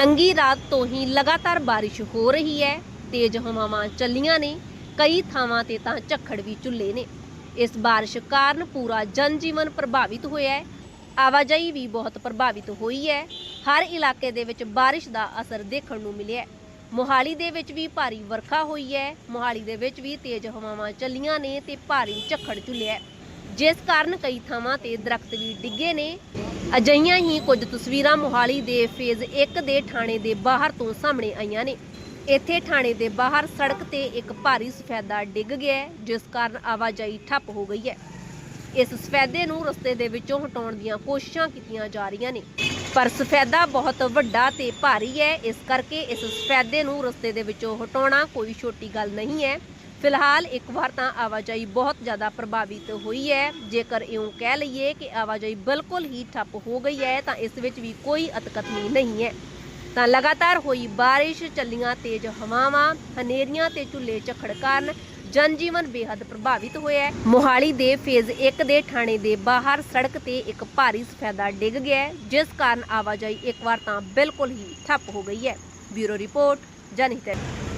ਅੰਗੀ ਰਾਤ ਤੋਂ ਹੀ ਲਗਾਤਾਰ ਬਾਰਿਸ਼ ਹੋ ਰਹੀ ਹੈ। ਤੇਜ਼ ਹਵਾਵਾਂ ਚੱਲੀਆਂ ਨੇ। ਕਈ ਥਾਵਾਂ ਤੇ ਤਾਂ ਝੱਖੜ ਵੀ ਝੁੱਲੇ ਨੇ। ਇਸ ਬਾਰਿਸ਼ ਕਾਰਨ ਪੂਰਾ ਜਨਜੀਵਨ ਪ੍ਰਭਾਵਿਤ ਹੋਇਆ ਹੈ। ਆਵਾਜਾਈ ਵੀ ਬਹੁਤ ਪ੍ਰਭਾਵਿਤ ਹੋਈ ਹੈ। ਹਰ ਇਲਾਕੇ ਦੇ ਵਿੱਚ ਬਾਰਿਸ਼ ਦਾ ਅਸਰ ਦੇਖਣ ਨੂੰ ਮਿਲਿਆ ਮੋਹਾਲੀ ਦੇ ਵਿੱਚ ਵੀ ਭਾਰੀ ਵਰਖਾ ਹੋਈ ਹੈ। ਮੋਹਾਲੀ ਦੇ ਵਿੱਚ ਵੀ ਤੇਜ਼ ਹਵਾਵਾਂ ਚੱਲੀਆਂ ਨੇ ਤੇ ਭਾਰੀ ਝੱਖੜ ਝੁੱਲਿਆ ਜਿਸ ਕਾਰਨ ਕਈ ਥਾਵਾਂ ਤੇ ਦਰਖਤ ਵੀ ਡਿੱਗੇ ਨੇ। ਅਜਈਆਂ ਹੀ ਕੁਝ ਤਸਵੀਰਾਂ ਮੋਹਾਲੀ ਦੇ ਫੇਜ਼ 1 ਦੇ ਥਾਣੇ ਦੇ ਬਾਹਰ ਤੋਂ ਸਾਹਮਣੇ ਆਈਆਂ ਨੇ। ਇੱਥੇ ਥਾਣੇ ਦੇ ਬਾਹਰ ਸੜਕ ਤੇ ਇੱਕ ਭਾਰੀ ਸਫੈਦਾ ਡਿੱਗ ਗਿਆ ਹੈ, ਜਿਸ ਕਾਰਨ ਆਵਾਜਾਈ ਠੱਪ ਹੋ ਗਈ ਹੈ। ਇਸ ਸਫੈਦੇ ਨੂੰ ਰਸਤੇ ਦੇ ਵਿੱਚੋਂ ਹਟਾਉਣ ਦੀਆਂ ਕੋਸ਼ਿਸ਼ਾਂ ਕੀਤੀਆਂ ਜਾ ਰਹੀਆਂ ਨੇ। ਪਰ ਸਫੈਦਾ ਬਹੁਤ ਵੱਡਾ ਤੇ ਭਾਰੀ ਹੈ ਇਸ ਕਰਕੇ ਇਸ ਸਫੈਦੇ ਨੂੰ ਰਸਤੇ ਦੇ ਵਿੱਚੋਂ ਹਟਾਉਣਾ ਕੋਈ ਛੋਟੀ ਗੱਲ ਨਹੀਂ ਹੈ। ਫਿਲਹਾਲ ਇੱਕ ਵਾਰ ਤਾਂ ਆਵਾਜਾਈ ਬਹੁਤ ਜ਼ਿਆਦਾ ਪ੍ਰਭਾਵਿਤ ਹੋਈ ਹੈ। ਜੇਕਰ ਇਉਂ ਕਹਿ ਲਈਏ ਕਿ ਆਵਾਜਾਈ ਬਿਲਕੁਲ ਹੀ ਠੱਪ ਹੋ ਗਈ ਹੈ, ਤਾਂ ਇਸ ਵਿੱਚ ਵੀ ਕੋਈ ਅਤਕਥਨੀ ਨਹੀਂ ਹੈ। ਤਾਂ ਲਗਾਤਾਰ ਹੋਈ ਬਾਰਿਸ਼, ਚੱਲੀਆਂ ਤੇਜ਼ ਹਵਾਵਾਂ, ਹਨੇਰੀਆਂ ਤੇ ਝੁੱਲੇ ਝੱਖੜ ਕਾਰਨ ਜਨਜੀਵਨ ਬੇਹੱਦ ਪ੍ਰਭਾਵਿਤ ਹੋਇਆ ਹੈ। ਮੋਹਾਲੀ ਦੇ ਫੇਜ਼ 1 ਦੇ ਥਾਣੇ ਦੇ ਬਾਹਰ ਸੜਕ ਤੇ ਇੱਕ ਭਾਰੀ ਸਫੈਦਾ ਡਿੱਗ ਗਿਆ ਜਿਸ ਕਾਰਨ ਆਵਾਜਾਈ ਇੱਕ ਵਾਰ ਤਾਂ ਬਿਲਕੁਲ ਹੀ ਠੱਪ ਹੋ ਗਈ ਹੈ। Bureau report, Janhit.